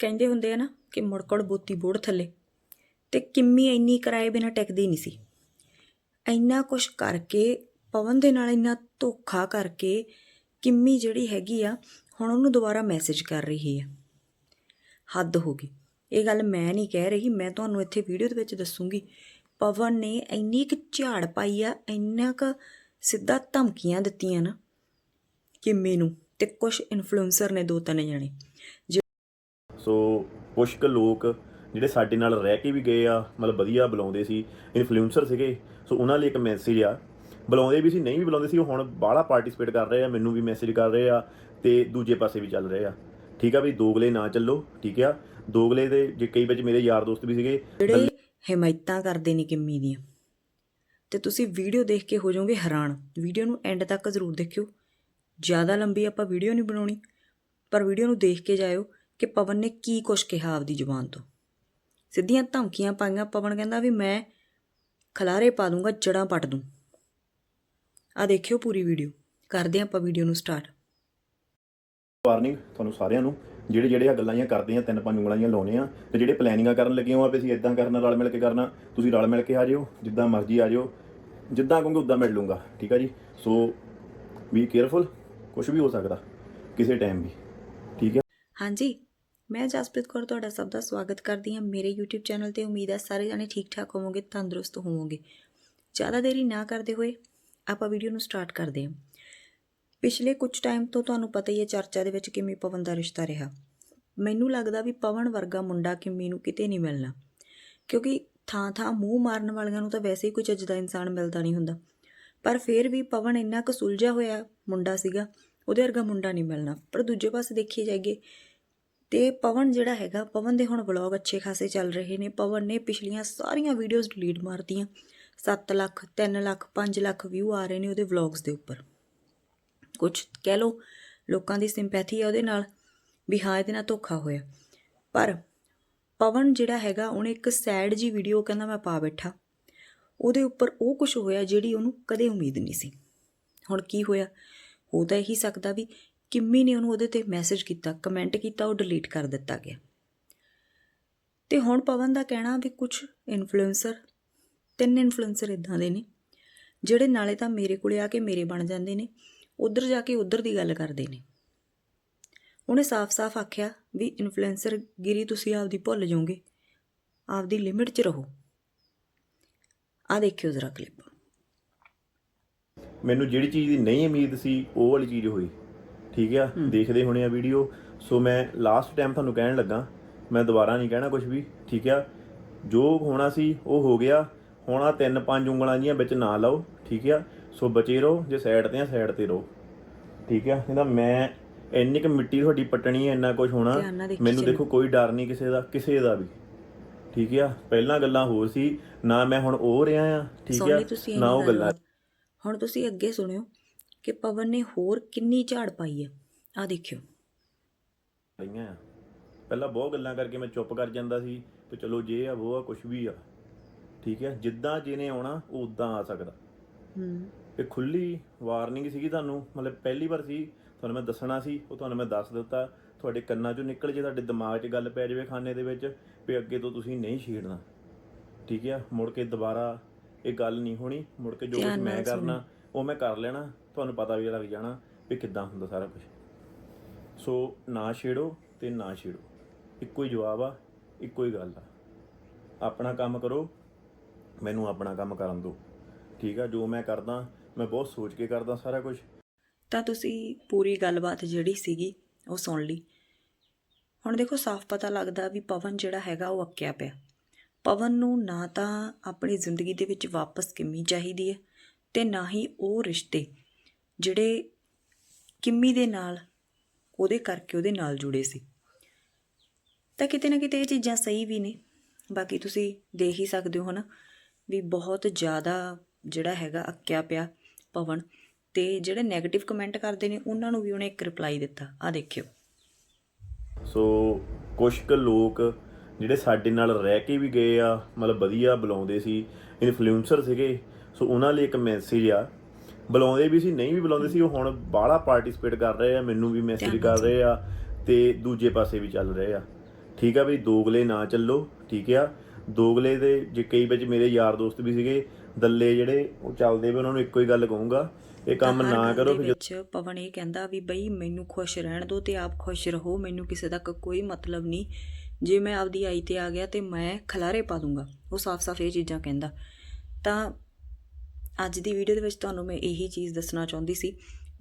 ਕਹਿੰਦੇ ਹੁੰਦੇ ਆ ਨਾ ਕਿ ਮੁੜਕੜ ਬੋਤੀ ਬੋੜ ਥੱਲੇ। ਤੇ ਕਿੰਮੀ ਇੰਨੀ ਕਿਰਾਏ ਬਿਨਾ ਟਿਕਦੀ ਨਹੀਂ ਸੀ। ਇੰਨਾ ਕੁਛ ਕਰਕੇ, ਪਵਨ ਦੇ ਨਾਲ ਇੰਨਾ ਧੋਖਾ ਕਰਕੇ ਕਿੰਮੀ ਜਿਹੜੀ ਹੈਗੀ ਆ, ਹੁਣ ਉਹਨੂੰ ਦੁਬਾਰਾ ਮੈਸੇਜ ਕਰ ਰਹੀ ਹੈ ਹੱਦ ਹੋ ਗਈ। ਇਹ ਗੱਲ ਮੈਂ ਨਹੀਂ ਕਹਿ ਰਹੀ, ਮੈਂ ਤੁਹਾਨੂੰ ਇੱਥੇ ਵੀਡੀਓ ਦੇ ਵਿੱਚ ਦੱਸੂਗੀ। ਪਵਨ ਨੇ ਇੰਨੀ ਕੁ ਝਾੜ ਪਾਈ ਆ, ਇੰਨਾ ਕੁ ਸਿੱਧਾ ਧਮਕੀਆਂ ਦਿੱਤੀਆਂ ਨਾ ਕਿੰਮੀ ਨੂੰ ਤੇ ਕੁਝ ਇਨਫਲੂਐਂਸਰ ਨੇ ਦੋ ਤਿੰਨ ਜਣੇ। ਸੋ ਕੁਛ ਕੁ ਲੋਕ ਜਿਹੜੇ ਸਾਡੇ ਨਾਲ ਰਹਿ ਕੇ ਵੀ ਗਏ ਆ ਮਤਲਬ ਵਧੀਆ ਬੁਲਾਉਂਦੇ ਸੀ ਇਨਫਲੂਐਂਸਰ ਸੀਗੇ ਸੋ ਉਹਨਾਂ ਲਈ ਇੱਕ ਮੈਸੇਜ ਆ। ਬੁਲਾਉਂਦੇ ਵੀ ਸੀ ਨਹੀਂ ਵੀ ਬੁਲਾਉਂਦੇ ਸੀ ਉਹ ਹੁਣ ਬਾਹਲਾ ਪਾਰਟਿਸਿਪੇਟ ਕਰ ਰਹੇ ਆ ਮੈਨੂੰ ਵੀ ਮੈਸੇਜ ਕਰ ਰਹੇ ਆ ਤੇ ਦੂਜੇ ਪਾਸੇ ਵੀ ਚੱਲ ਰਹੇ ਆ। ਠੀਕ ਆ ਵੀ ਦੋਗਲੇ ਨਾ ਚੱਲੋ ਠੀਕ ਆ? ਦੋਗਲੇ ਦੇ ਜੇ ਕਈ ਵਿੱਚ ਮੇਰੇ ਯਾਰ ਦੋਸਤ ਵੀ ਸੀਗੇ ਜਿਹੜੇ ਹਮਾਇਤਾਂ ਕਰਦੇ ਨੇ ਕਿੰਮੀ ਦੀਆਂ। ਤੇ ਤੁਸੀਂ ਵੀਡੀਓ ਦੇਖ ਕੇ ਹੋ ਜਾਓਗੇ ਹੈਰਾਨ। ਵੀਡੀਓ ਨੂੰ ਐਂਡ ਤੱਕ ਜ਼ਰੂਰ ਦੇਖਿਓ। ਜ਼ਿਆਦਾ ਲੰਬੀ ਆਪਾਂ ਵੀਡੀਓ ਨਹੀਂ ਬਣਾਉਣੀ ਪਰ ਵੀਡੀਓ ਨੂੰ ਦੇਖ ਕੇ ਜਾਇਓ। ਕਿ ਪਵਨ ਨੇ ਕੀ ਕੁਛ ਕਿਹਾ ਆਪਦੀ ਜ਼ੁਬਾਨ ਤੋਂ। ਸਿੱਧੀਆਂ ਧਮਕੀਆਂ ਪਾਈਆਂ ਪਵਨ ਕਹਿੰਦਾ ਵੀ ਮੈਂ ਖਲਾਰੇ ਪਾ ਦੂੰਗਾ ਜੜਾਂ ਪੱਟ ਦੂੰ। ਆ ਦੇਖਿਓ ਪੂਰੀ ਵੀਡੀਓ। ਕਰਦੇ ਆਪਾਂ ਵੀਡੀਓ ਨੂੰ ਸਟਾਰਟ। ਵਾਰਨਿੰਗ ਤੁਹਾਨੂੰ ਸਾਰਿਆਂ ਨੂੰ ਜਿਹੜੇ ਜਿਹੜੇ ਆ ਗੱਲਾਂ ਜੀਆਂ ਕਰਦੇ ਆ ਤਿੰਨ ਪੰਜ ਉਂਗਲਾਂ ਜੀਆਂ ਲਾਉਨੇ ਆ ਤੇ ਜਿਹੜੇ ਪਲੈਨਿੰਗਾਂ ਕਰਨ ਲੱਗੇ ਹੋ ਆ ਵੀ ਅਸੀਂ ਇਦਾਂ ਕਰਨਾ ਰਲ ਮਿਲ ਕੇ ਕਰਨਾ। ਤੁਸੀਂ ਰਲ ਮਿਲ ਕੇ ਆ ਜਿਓ ਜਿੱਦਾਂ ਮਰਜ਼ੀ ਆ ਜਿਓ ਜਿੱਦਾਂ ਕਹੋਗੇ ਉਦਾਂ ਮਿਲ ਲੂੰਗਾ ਠੀਕ ਆ ਜੀ? ਸੋ ਬੀ ਕੇਅਰਫੁਲ ਕੁਝ ਵੀ ਹੋ ਸਕਦਾ ਕਿਸੇ ਟਾਈਮ ਵੀ ਠੀਕ ਹੈ ਹਾਂਜੀ। ਮੈਂ ਜਸਪ੍ਰੀਤ ਕੌਰ ਤੁਹਾਡਾ ਸਭ ਦਾ ਸਵਾਗਤ ਕਰਦੀ ਹਾਂ। ਮੇਰੇ YouTube ਚੈਨਲ ਤੇ ਉਮੀਦ ਹੈ ਸਾਰੇ ਜਾਣੇ ਠੀਕ ਠਾਕ ਹੋਵੋਗੇ, ਤੰਦਰੁਸਤ ਹੋਵੋਗੇ। ਜ਼ਿਆਦਾ ਦੇਰੀ ਨਾ ਕਰਦੇ ਹੋਏ ਆਪਾਂ ਵੀਡੀਓ ਨੂੰ ਸਟਾਰਟ ਕਰਦੇ ਹਾਂ। ਪਿਛਲੇ ਕੁਝ ਟਾਈਮ ਤੋਂ ਤੁਹਾਨੂੰ ਪਤਾ ਹੀ ਹੈ ਚਰਚਾ ਦੇ ਵਿੱਚ ਕਿਵੇਂ ਪਵਨ ਦਾ ਰਿਸ਼ਤਾ ਰਿਹਾ। ਮੈਨੂੰ ਲੱਗਦਾ ਵੀ ਪਵਨ ਵਰਗਾ ਮੁੰਡਾ ਕਿੰਮੀ ਨੂੰ ਕਿਤੇ ਨਹੀਂ ਮਿਲਣਾ। ਕਿਉਂਕਿ ਥਾਂ ਥਾਂ ਮੂੰਹ ਮਾਰਨ ਵਾਲਿਆਂ ਨੂੰ ਤਾਂ ਵੈਸੇ ਹੀ ਕੋਈ ਚੱਜ ਦਾ ਇਨਸਾਨ ਮਿਲਦਾ ਨਹੀਂ ਹੁੰਦਾ। ਪਰ ਫਿਰ ਵੀ ਪਵਨ ਇੰਨਾ ਕੁ ਸੁਲਝਿਆ ਹੋਇਆ ਮੁੰਡਾ ਸੀਗਾ, ਉਹਦੇ ਵਰਗਾ ਮੁੰਡਾ ਨਹੀਂ ਮਿਲਣਾ। ਪਰ ਦੂਜੇ ਪਾਸੇ ਦੇਖੀ ਜਾਈਏ ਤੇ ਪਵਨ ਜਿਹੜਾ ਹੈਗਾ, ਪਵਨ ਦੇ ਹੁਣ ਵਲੌਗ ਅੱਛੇ ਖਾਸੇ ਚੱਲ ਰਹੇ ਨੇ। ਪਵਨ ਨੇ ਪਿਛਲੀਆਂ ਸਾਰੀਆਂ ਵੀਡੀਓਜ਼ ਡਿਲੀਟ ਮਾਰਤੀਆਂ। 7 ਲੱਖ 3 ਲੱਖ 5 ਲੱਖ ਵਿਊ ਆ ਰਹੇ ਨੇ ਉਹਦੇ ਵਲੌਗਸ ਦੇ ਉੱਪਰ। ਕੁਝ ਕਹਿ ਲਓ, ਲੋਕਾਂ ਦੀ ਸਿੰਪੈਥੀ ਆ ਉਹਦੇ ਨਾਲ, ਵੀ ਹਾਂ, ਇਹਦੇ ਨਾਲ ਧੋਖਾ ਹੋਇਆ। ਪਰ ਪਵਨ ਜਿਹੜਾ ਹੈਗਾ, ਉਹਨੇ ਇੱਕ ਸੈਡ ਜੀ ਵੀਡੀਓ ਕਹਿੰਦਾ, ਮੈਂ ਪਾ ਬੈਠਾ। ਉਹਦੇ ਉੱਪਰ ਉਹ ਕੁਝ ਹੋਇਆ ਜਿਹੜੀ ਉਹਨੂੰ ਕਦੇ ਉਮੀਦ ਨਹੀਂ ਸੀ। ਹੁਣ ਕੀ ਹੋਇਆ? ਹੋ ਤਾਂ ਇਹੀ ਸਕਦਾ ਵੀ ਕਿੰਮੀ ਨੇ ਉਹਨੂੰ ਉਹਦੇ ਤੇ ਮੈਸੇਜ ਕੀਤਾ ਕਮੈਂਟ ਕੀਤਾ, ਉਹ ਡਿਲੀਟ ਕਰ ਦਿੱਤਾ ਗਿਆ। ਤੇ ਹੁਣ ਪਵਨ ਦਾ ਕਹਿਣਾ ਵੀ ਕੁਝ ਇਨਫਲੂਐਂਸਰ ਤਿੰਨ ਇਨਫਲੂਐਂਸਰ ਇਦਾਂ ਦੇ ਨੇ, ਜਿਹੜੇ ਨਾਲੇ ਤਾਂ ਮੇਰੇ ਕੋਲੇ ਆ ਕੇ ਮੇਰੇ ਬਣ ਜਾਂਦੇ ਨੇ, ਉਧਰ ਜਾ ਕੇ ਉਧਰ ਦੀ ਗੱਲ ਕਰਦੇ ਨੇ। ਉਹਨੇ ਸਾਫ਼-ਸਾਫ਼ ਆਖਿਆ ਵੀ ਇਨਫਲੂਐਂਸਰ ਗਿਰੀ, ਤੁਸੀਂ ਆਪਦੀ ਭੁੱਲ ਜਾਓਗੇ, ਆਪਦੀ ਲਿਮਿਟ 'ਚ ਰਹੋ। ਆ ਦੇਖਿਓ ਜ਼ਰਾ ਕਲਿੱਪ ਮੈਨੂੰ ਜਿਹੜੀ ਚੀਜ਼ ਦੀ ਨਹੀਂ ਉਮੀਦ ਸੀ, ਉਹ ਵਾਲੀ ਚੀਜ਼ ਹੋਈ। ਠੀਕ ਆ ਦੇਖਦੇ ਹੋਣੇ ਆ ਵੀਡੀਓ ਸੋ ਮੈਂ ਲਾਸਟ ਟਾਈਮ ਤੁਹਾਨੂੰ ਕਹਿਣ ਲੱਗਾ ਮੈਂ ਦੁਬਾਰਾ ਨਹੀਂ ਕਹਿਣਾ ਕੁਝ ਵੀ ਠੀਕ ਆ? ਜੋ ਹੋਣਾ ਸੀ ਉਹ ਹੋ ਗਿਆ। ਹੁਣ ਆ ਤਿੰਨ ਪੰਜ ਉਂਗਲਾਂ ਜੀਆਂ ਵਿੱਚ ਨਾ ਲਾਓ ਠੀਕ ਆ? ਸੋ ਬਚੇ ਰਹੋ ਜੇ ਸਾਈਡ ਤੇ ਆ ਸਾਈਡ ਤੇ ਰਹੋ। ਠੀਕ ਆ? ਕਹਿੰਦਾ ਮੈਂ ਇੰਨੀ ਕੁ ਮਿੱਟੀ ਤੁਹਾਡੀ ਪਟਣੀ ਹੈ ਇੰਨਾ ਕੁਝ ਹੋਣਾ। ਮੈਨੂੰ। ਦੇਖੋ ਕੋਈ ਡਰ ਨਹੀਂ ਕਿਸੇ ਦਾ ਕਿਸੇ ਦਾ ਵੀ। ਠੀਕ ਆ? ਪਹਿਲਾਂ ਗੱਲਾਂ ਹੋਰ ਸੀ ਨਾ ਮੈਂ ਹੁਣ ਉਹ ਰਿਹਾ ਆ ਠੀਕ ਆ? ਨਾ ਉਹ ਗੱਲਾਂ। ਹੁਣ ਤੁਸੀਂ ਅੱਗੇ ਸੁਣਿਓ। ਕਿ ਪਵਨ ਨੇ ਹੋਰ ਕਿੰਨੀ ਝਾੜ ਪਾਈ ਹੈ ਆ ਦੇਖਿਓ। ਰਹੀਆਂ ਆ। ਪਹਿਲਾਂ ਬਹੁਤ ਗੱਲਾਂ ਕਰਕੇ ਮੈਂ ਚੁੱਪ ਕਰ ਜਾਂਦਾ ਸੀ ਤੇ ਚਲੋ ਜੇ ਆ ਉਹ ਆ ਕੁਝ ਵੀ ਆ। ਠੀਕ ਹੈ? ਜਿੱਦਾਂ ਜਿਹਨੇ ਆਉਣਾ ਉਹ ਉਦਾਂ ਆ ਸਕਦਾ। ਹੂੰ। ਇਹ ਖੁੱਲੀ ਵਾਰਨਿੰਗ ਸੀਗੀ ਤੁਹਾਨੂੰ। ਮਤਲਬ ਪਹਿਲੀ ਵਾਰ ਸੀ ਤੁਹਾਨੂੰ ਮੈਂ ਦੱਸਣਾ ਸੀ ਉਹ ਤੁਹਾਨੂੰ ਮੈਂ ਦੱਸ ਦਿੱਤਾ। ਤੁਹਾਡੇ ਕੰਨਾਂ 'ਚੋਂ ਨਿਕਲ ਜੇ ਤੁਹਾਡੇ ਦਿਮਾਗ 'ਚ ਗੱਲ ਪੈ ਜਾਵੇ ਖਾਨੇ ਦੇ ਵਿੱਚ ਵੀ ਅੱਗੇ ਤੋਂ ਤੁਸੀਂ ਨਹੀਂ ਛੇੜਨਾ। ਠੀਕ ਹੈ? ਮੁੜ ਕੇ ਦੁਬਾਰਾ ਇਹ ਗੱਲ ਨਹੀਂ ਹੋਣੀ। ਮੁੜ ਕੇ ਜੋ ਕੁਝ ਮੈਂ ਕਰਨਾ ਉਹ ਮੈਂ ਕਰ ਲੈਣਾ। ਤੁਹਾਨੂੰ ਪਤਾ ਵੀ ਲੱਗ ਜਾਣਾ, ਵੀ ਕਿੱਦਾਂ ਹੁੰਦਾ ਸਾਰਾ ਕੁਝ ਸੋ ਨਾ ਛੇੜੋ ਤੇ ਨਾ ਛੇੜੋ। ਇੱਕੋ ਹੀ ਜਵਾਬ ਆ, ਇੱਕੋ ਹੀ ਗੱਲ ਆ। ਆਪਣਾ ਕੰਮ ਕਰੋ, ਮੈਨੂੰ ਆਪਣਾ ਕੰਮ ਕਰਨ ਦਿਓ। ਠੀਕ ਆ, ਜੋ ਮੈਂ ਕਰਦਾ, ਮੈਂ ਬਹੁਤ ਸੋਚ ਕੇ ਕਰਦਾ ਸਾਰਾ ਕੁਝ ਤਾਂ ਤੁਸੀਂ ਪੂਰੀ ਗੱਲਬਾਤ ਜਿਹੜੀ ਸੀਗੀ, ਉਹ ਸੁਣ ਲਈ। ਹੁਣ ਦੇਖੋ, ਸਾਫ਼ ਪਤਾ ਲੱਗਦਾ ਵੀ ਪਵਨ ਜਿਹੜਾ ਹੈਗਾ, ਉਹ ਅੱਕਿਆ ਪਿਆ। ਪਵਨ ਨੂੰ ਨਾ ਤਾਂ ਆਪਣੀ ਜ਼ਿੰਦਗੀ ਦੇ ਵਿੱਚ ਵਾਪਸ ਕਿੰਮੀ ਚਾਹੀਦੀ ਹੈ ਤੇ ਨਾ ਹੀ ਉਹ ਰਿਸ਼ਤੇ। ਜਿਹੜੇ ਕਿੰਮੀ ਦੇ ਨਾਲ, ਉਹਦੇ ਕਰਕੇ ਉਹਦੇ ਨਾਲ ਜੁੜੇ ਸੀ। ਤਾਂ ਕਿਤੇ ਨਾ ਕਿਤੇ ਇਹ ਚੀਜ਼ਾਂ ਸਹੀ ਵੀ ਨੇ। ਬਾਕੀ ਤੁਸੀਂ ਦੇਖ ਹੀ ਸਕਦੇ ਹੋ ਨਾ ਵੀ ਬਹੁਤ ਜ਼ਿਆਦਾ ਜਿਹੜਾ ਹੈਗਾ ਅੱਕਿਆ ਪਿਆ ਪਵਨ ਤੇ ਜਿਹੜੇ 네ਗੇਟਿਵ ਕਮੈਂਟ ਕਰਦੇ ਨੇ, ਉਹਨਾਂ ਨੂੰ ਵੀ ਉਹਨੇ ਇੱਕ ਰਿਪਲਾਈ ਦਿੱਤਾ। ਆ ਦੇਖਿਓ। ਸੋ ਕੁਝ ਕੁ ਲੋਕ ਜਿਹੜੇ ਸਾਡੇ ਨਾਲ ਰਹਿ ਕੇ ਵੀ ਗਏ ਆ, ਮਤਲਬ ਵਧੀਆ ਬੁਲਾਉਂਦੇ ਸੀ ਇਨਫਲੂਐਂਸਰ ਸੀਗੇ, ਸੋ ਉਹਨਾਂ ਲਈ ਇੱਕ ਮੈਸੇਜ ਆ ਬੁਲਾਉਂਦੇ ਵੀ ਸੀ ਨਹੀਂ ਵੀ ਬੁਲਾਉਂਦੇ ਸੀ ਉਹ ਹੁਣ ਬਾਹਲਾ ਪਾਰਟਿਸਿਪੇਟ ਕਰ ਰਹੇ ਆ ਮੈਨੂੰ ਵੀ ਮੈਸੇਜ ਕਰ ਰਹੇ ਆ ਤੇ ਦੂਜੇ ਪਾਸੇ ਵੀ ਚੱਲ ਰਹੇ ਆ। ਠੀਕ ਆ ਵੀ ਦੋਗਲੇ ਨਾ ਚੱਲੋ ਠੀਕ ਆ। ਦੋਗਲੇ ਦੇ ਜੇ ਕਈ ਵਿੱਚ ਮੇਰੇ ਯਾਰ ਦੋਸਤ ਵੀ ਸੀਗੇ ਦੱਲੇ ਜਿਹੜੇ ਉਹ ਚੱਲਦੇ ਵੀ ਉਹਨਾਂ ਨੂੰ ਇੱਕੋ ਹੀ ਗੱਲ ਕਹੂੰਗਾ ਇਹ ਕੰਮ ਨਾ ਕਰੋ ਦੇ ਫਿਰ ਵਿੱਚ ਪਵਨ ਇਹ ਕਹਿੰਦਾ ਵੀ ਬਈ ਮੈਨੂੰ ਖੁਸ਼ ਰਹਿਣ ਦਿਓ ਤੇ ਆਪ ਖੁਸ਼ ਰਹੋ ਮੈਨੂੰ ਕਿਸੇ ਤੱਕ ਕੋਈ ਮਤਲਬ ਨਹੀਂ। ਜੇ ਮੈਂ ਆਪਦੀ ਆਈ ਤੇ ਆ ਗਿਆ ਤੇ ਮੈਂ ਖਲਾਰੇ ਪਾ ਦੂੰਗਾ ਉਹ ਸਾਫ਼-ਸਾਫ਼ ਇਹ ਚੀਜ਼ਾਂ ਕਹਿੰਦਾ। ਤਾਂ ਅੱਜ ਦੀ ਵੀਡੀਓ ਦੇ ਵਿੱਚ ਤੁਹਾਨੂੰ ਮੈਂ ਇਹੀ ਚੀਜ਼ ਦੱਸਣਾ ਚਾਹੁੰਦੀ ਸੀ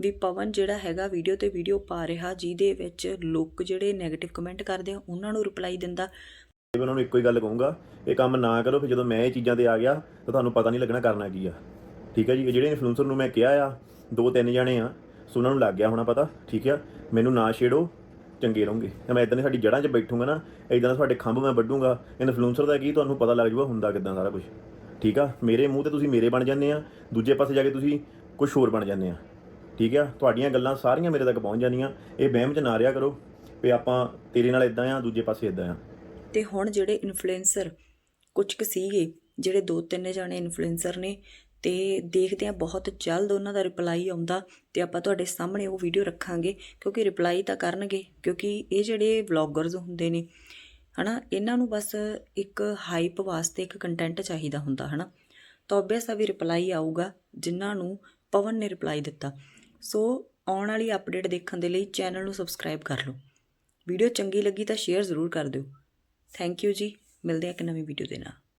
ਵੀ ਪਵਨ ਜਿਹੜਾ ਹੈਗਾ ਵੀਡੀਓ ਤੇ ਵੀਡੀਓ ਪਾ ਰਿਹਾ, ਜਿਹਦੇ ਵਿੱਚ ਲੋਕ ਜਿਹੜੇ 네ਗੇਟਿਵ ਕਮੈਂਟ ਕਰਦੇ ਆ, ਉਹਨਾਂ ਨੂੰ ਰਿਪਲਾਈ ਦਿੰਦਾ। ਮੈਂ ਉਹਨਾਂ ਨੂੰ ਇੱਕੋ ਹੀ ਗੱਲ ਕਹੂੰਗਾ, ਇਹ ਕੰਮ ਨਾ ਕਰੋ, ਫਿਰ ਜਦੋਂ ਮੈਂ ਇਹ ਚੀਜ਼ਾਂ ਤੇ ਆ ਗਿਆ, ਤਾਂ ਤੁਹਾਨੂੰ ਪਤਾ ਨਹੀਂ ਲੱਗਣਾ ਕਰਨਾ ਕੀ ਆ। ਠੀਕ ਹੈ ਜੀ? ਜਿਹੜੇ ਇਨਫਲੂਐਂਸਰ ਨੂੰ ਮੈਂ ਕਿਹਾ ਆ, ਦੋ ਤਿੰਨ ਜਣੇ ਆ, ਸੋ ਉਹਨਾਂ ਨੂੰ ਲੱਗ ਗਿਆ ਹੋਣਾ ਪਤਾ, ਠੀਕ ਆ? ਮੈਨੂੰ ਨਾ ਛੇੜੋ, ਚੰਗੇ ਰਹੋਗੇ। ਤੇ ਮੈਂ ਇਦਾਂ ਦੀ ਸਾਡੀ ਜੜ੍ਹਾਂ 'ਚ ਬੈਠੂੰਗਾ ਨਾ ਇਦਾਂ ਦਾ ਤੁਹਾਡੇ ਖੰਭ ਮੈਂ ਵੱਢੂੰਗਾ ਇਨਫਲੂਐਂਸਰ ਦਾ ਕੀ ਤੁਹਾਨੂੰ ਪਤਾ ਲੱਗ ਜਾਊਗਾ ਹੁੰਦਾ ਕਿਦਾਂ ਸਾਰਾ ਕੁਝ ਠੀਕ ਆ? ਮੇਰੇ ਮੂੰਹ ਤੇ ਤੁਸੀਂ ਮੇਰੇ ਬਣ ਜਾਂਦੇ ਆ, ਦੂਜੇ ਪਾਸੇ ਜਾ ਕੇ ਤੁਸੀਂ ਕੁਝ ਹੋਰ ਬਣ ਜਾਂਦੇ ਆ। ਠੀਕ ਆ? ਤੁਹਾਡੀਆਂ ਗੱਲਾਂ ਸਾਰੀਆਂ ਮੇਰੇ ਤੱਕ ਪਹੁੰਚ ਜਾਂਦੀਆਂ। ਇਹ ਵਹਿਮ 'ਚ ਨਾ ਰਿਆ ਕਰੋ ਵੀ ਆਪਾਂ ਤੇਰੇ ਨਾਲ ਇਦਾਂ ਆ, ਦੂਜੇ ਪਾਸੇ ਇਦਾਂ ਆ। ਤੇ ਹੁਣ ਜਿਹੜੇ ਇਨਫਲੂਐਂਸਰ ਕੁਝ ਕੁ ਸੀਗੇ, ਜਿਹੜੇ ਦੋ ਤਿੰਨ ਜਾਣੇ ਇਨਫਲੂਐਂਸਰ ਨੇ, ਤੇ ਦੇਖਦੇ ਆ ਬਹੁਤ ਜਲਦ ਉਹਨਾਂ ਦਾ ਰਿਪਲਾਈ ਆਉਂਦਾ ਤੇ ਆਪਾਂ ਤੁਹਾਡੇ ਸਾਹਮਣੇ ਉਹ ਵੀਡੀਓ ਰੱਖਾਂਗੇ, ਕਿਉਂਕਿ ਰਿਪਲਾਈ ਤਾਂ ਕਰਨਗੇ, ਕਿਉਂਕਿ ਇਹ ਜਿਹੜੇ ਵਲੌਗਰਸ ਹੁੰਦੇ ਨੇ ਹਨਾ? ਇਹਨਾਂ ਨੂੰ ਬਸ ਇੱਕ ਹਾਈਪ ਵਾਸਤੇ ਇੱਕ ਕੰਟੈਂਟ ਚਾਹੀਦਾ ਹੁੰਦਾ, ਹਨਾ? ਤਾਂ ਆਬਵੀਅਸ ਆ ਵੀ ਰਿਪਲਾਈ ਆਊਗਾ, ਜਿਨ੍ਹਾਂ ਨੂੰ ਪਵਨ ਨੇ ਰਿਪਲਾਈ ਦਿੱਤਾ। ਸੋ ਆਉਣ ਵਾਲੀ ਅਪਡੇਟ ਦੇਖਣ ਦੇ ਲਈ ਚੈਨਲ ਨੂੰ ਸਬਸਕ੍ਰਾਈਬ ਕਰ ਲਓ। ਵੀਡੀਓ ਚੰਗੀ ਲੱਗੀ ਤਾਂ ਸ਼ੇਅਰ ਜ਼ਰੂਰ ਕਰ ਦਿਓ। ਥੈਂਕ ਯੂ ਜੀ। ਮਿਲਦੇ ਹਾਂ ਇੱਕ ਨਵੀਂ ਵੀਡੀਓ ਦੇ ਨਾਲ।